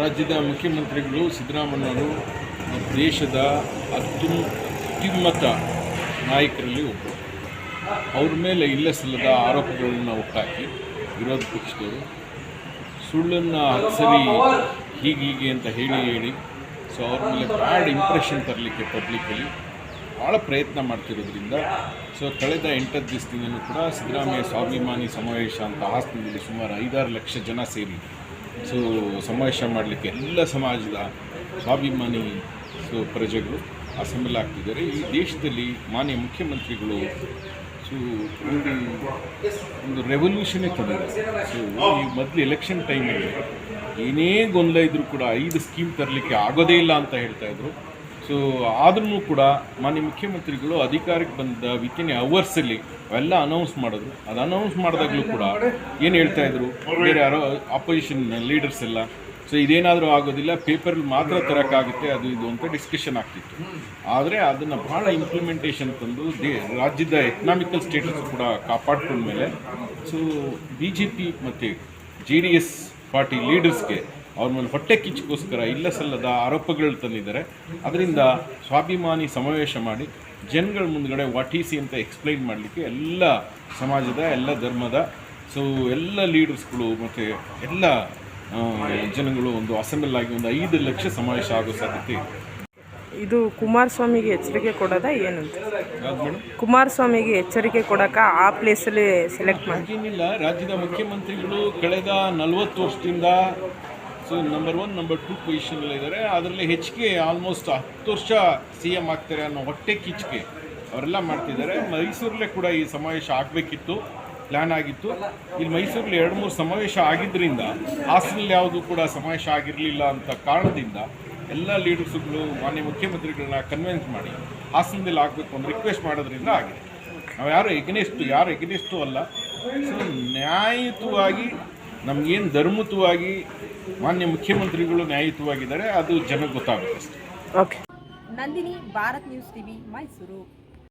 ರಾಜ್ಯದ ಮುಖ್ಯಮಂತ್ರಿಗಳು ಸಿದ್ದರಾಮಯ್ಯವರು ದೇಶದ ಅತ್ಯುನ್ ಅತ್ಯುನ್ನತ ನಾಯಕರಲ್ಲಿ ಒಬ್ಬರು. ಅವ್ರ ಮೇಲೆ ಇಲ್ಲ ಸಲ್ಲದ ಆರೋಪಗಳನ್ನು ಒಟ್ಟಾಕಿ ವಿರೋಧ ಪಕ್ಷದವರು. ಸುಳ್ಳನ್ನು ಸರಿ ಹೀಗೆ ಹೀಗೆ ಅಂತ ಹೇಳಿ ಹೇಳಿ, ಸೊ ಅವ್ರ ಮೇಲೆ ಬ್ಯಾಡ್ ಇಂಪ್ರೆಷನ್ ತರಲಿಕ್ಕೆ ಪಬ್ಲಿಕ್ಕಲ್ಲಿ ಭಾಳ ಪ್ರಯತ್ನ ಮಾಡ್ತಿರೋದ್ರಿಂದ, ಸೊ ಕಳೆದ ಎಂಟತ್ತು ದಿವಸದಿಂದಲೂ ಕೂಡ ಸಿದ್ದರಾಮಯ್ಯ ಸ್ವಾಭಿಮಾನಿ ಸಮಾವೇಶ ಅಂತ ಹಾಸನದಲ್ಲಿ ಸುಮಾರು ಐದಾರು ಲಕ್ಷ ಜನ ಸೇರಿ ಸೊ, ಸಮಾವೇಶ ಮಾಡಲಿಕ್ಕೆ ಎಲ್ಲ ಸಮಾಜದ ಸ್ವಾಭಿಮಾನಿ, ಸೊ, ಪ್ರಜೆಗಳು ಅಸೆಂಬಲ್ ಆಗ್ತಿದ್ದಾರೆ. ಈ ದೇಶದಲ್ಲಿ ಮಾನ್ಯ ಮುಖ್ಯಮಂತ್ರಿಗಳು, ಸೊ ಒಂದು ಒಂದು ರೆವಲ್ಯೂಷನ್ನೇ ತಂದಿದ್ದಾರೆ ಸೊ, ಈ ಮೊದಲು ಎಲೆಕ್ಷನ್ ಟೈಮಲ್ಲಿ ಏನೇ ಗೊಂದಲ ಇದ್ದರೂ ಕೂಡ ಐದು ಸ್ಕೀಮ್ ತರಲಿಕ್ಕೆ ಆಗೋದೇ ಇಲ್ಲ ಅಂತ ಹೇಳ್ತಾ ಇದ್ರು. ಸೊ ಆದ್ರೂ ಕೂಡ ಮಾನ್ಯ ಮುಖ್ಯಮಂತ್ರಿಗಳು ಅಧಿಕಾರಕ್ಕೆ ಬಂದ ವಿತಿನ್ ಅವರ್ಸಲ್ಲಿ ಅವೆಲ್ಲ ಅನೌನ್ಸ್ ಮಾಡಿದ್ರು. ಅದು ಅನೌನ್ಸ್ ಮಾಡಿದಾಗಲೂ ಕೂಡ ಏನು ಹೇಳ್ತಾ ಇದ್ರು? ಬೇರೆ ಯಾರೋ ಆಪೋಸಿಷನ್ ಲೀಡರ್ಸ್ ಎಲ್ಲ. ಸೊ ಇದೇನಾದರೂ ಆಗೋದಿಲ್ಲ ಪೇಪರಲ್ಲಿ ಮಾತ್ರ ತರೋಕ್ಕಾಗುತ್ತೆ ಅದು ಇದು ಅಂತ ಡಿಸ್ಕಷನ್ ಆಗ್ತಿತ್ತು. ಆದರೆ ಅದನ್ನು ಭಾಳ ಇಂಪ್ಲಿಮೆಂಟೇಷನ್ ತಂದು ದೇ ರಾಜ್ಯದ ಎಕನಾಮಿಕಲ್ ಸ್ಟೇಟಸ್ ಕೂಡ ಕಾಪಾಡ್ಕೊಂಡ್ಮೇಲೆ ಸೊ ಬಿ ಜೆ ಪಿ ಮತ್ತು ಜೆ ಡಿ ಎಸ್ ಪಾರ್ಟಿ ಲೀಡರ್ಸ್ಗೆ ಅವ್ರ ಮೇಲೆ ಹೊಟ್ಟೆ ಕಿಚ್ಚಕ್ಕೋಸ್ಕರ ಇಲ್ಲ ಸಲ್ಲದ ಆರೋಪಗಳು ತಂದಿದ್ದಾರೆ. ಅದರಿಂದ ಸ್ವಾಭಿಮಾನಿ ಸಮಾವೇಶ ಮಾಡಿ ಜನಗಳ ಮುಂದ್ಗಡೆ ವಾಟ್ ಈಸಿ ಅಂತ ಎಕ್ಸ್ಪ್ಲೈನ್ ಮಾಡಲಿಕ್ಕೆ ಎಲ್ಲ ಸಮಾಜದ ಎಲ್ಲ ಧರ್ಮದ ಸೊ ಎಲ್ಲ ಲೀಡರ್ಸ್ಗಳು ಮತ್ತು ಎಲ್ಲ ಜನಗಳು ಒಂದು ಅಸೆಂಬಲ್ ಆಗಿ ಒಂದು ಐದು ಲಕ್ಷ ಸಮಾವೇಶ ಆಗೋ ಸಾಧ್ಯತೆ ಇದೆ. ಕುಮಾರಸ್ವಾಮಿಗೆ ಎಚ್ಚರಿಕೆ ಕೊಡೋದ ಏನಂತ ಕುಮಾರಸ್ವಾಮಿಗೆ ಎಚ್ಚರಿಕೆ ಕೊಡಕ ಆ ಪ್ಲೇಸಲ್ಲಿ ಸೆಲೆಕ್ಟ್ ಮಾಡಿ. ಏನಿಲ್ಲ ರಾಜ್ಯದ ಮುಖ್ಯಮಂತ್ರಿಗಳು ಕಳೆದ ನಲವತ್ತು ವರ್ಷದಿಂದ so number one number two ಪೊಸಿಷನಲ್ಲಿದ್ದಾರೆ ಅದರಲ್ಲಿ ಹೆಚ್ಚಿಗೆ ಆಲ್ಮೋಸ್ಟ್ ಹತ್ತು ವರ್ಷ ಸಿ ಎಂ ಆಗ್ತಾರೆ ಅನ್ನೋ ಹೊಟ್ಟೆ ಕಿಚ್ಕೆ ಅವರೆಲ್ಲ ಮಾಡ್ತಿದ್ದಾರೆ. ಮೈಸೂರಲ್ಲೇ ಕೂಡ ಈ ಸಮಾವೇಶ ಆಗಬೇಕಿತ್ತು ಪ್ಲ್ಯಾನ್ ಆಗಿತ್ತು. ಇಲ್ಲಿ ಮೈಸೂರಲ್ಲಿ ಎರಡು ಮೂರು ಸಮಾವೇಶ ಆಗಿದ್ದರಿಂದ ಹಾಸನಲ್ಲಿ ಯಾವುದು ಕೂಡ ಸಮಾವೇಶ ಆಗಿರಲಿಲ್ಲ ಅಂತ ಕಾರಣದಿಂದ ಎಲ್ಲ ಲೀಡರ್ಸ್ಗಳು ಮಾನ್ಯ ಮುಖ್ಯಮಂತ್ರಿಗಳನ್ನ ಕನ್ವಿನ್ಸ್ ಮಾಡಿ ಹಾಸನದಲ್ಲಿ ಆಗಬೇಕು ಅಂತ ರಿಕ್ವೆಸ್ಟ್ ಮಾಡೋದ್ರಿಂದ ಆಗಿದೆ. ನಾವು ಯಾರು ಎಗನೆಸ್ಟು ಯಾರು ಎಗನೆಸ್ಟು ಅಲ್ಲ. ಸೊ ನ್ಯಾಯಯುತವಾಗಿ, ನಮಗೇನು ಧರ್ಮಯುತವಾಗಿ ಮಾನ್ಯ ಮುಖ್ಯಮಂತ್ರಿಗಳು ನ್ಯಾಯಯುತವಾಗಿದ್ದಾರೆ ಅದು ಜನಕ್ಕೆ ಗೊತ್ತಾಗುತ್ತೆ ಅಷ್ಟೇ. Okay Nandini Bharat news TV Mysuru.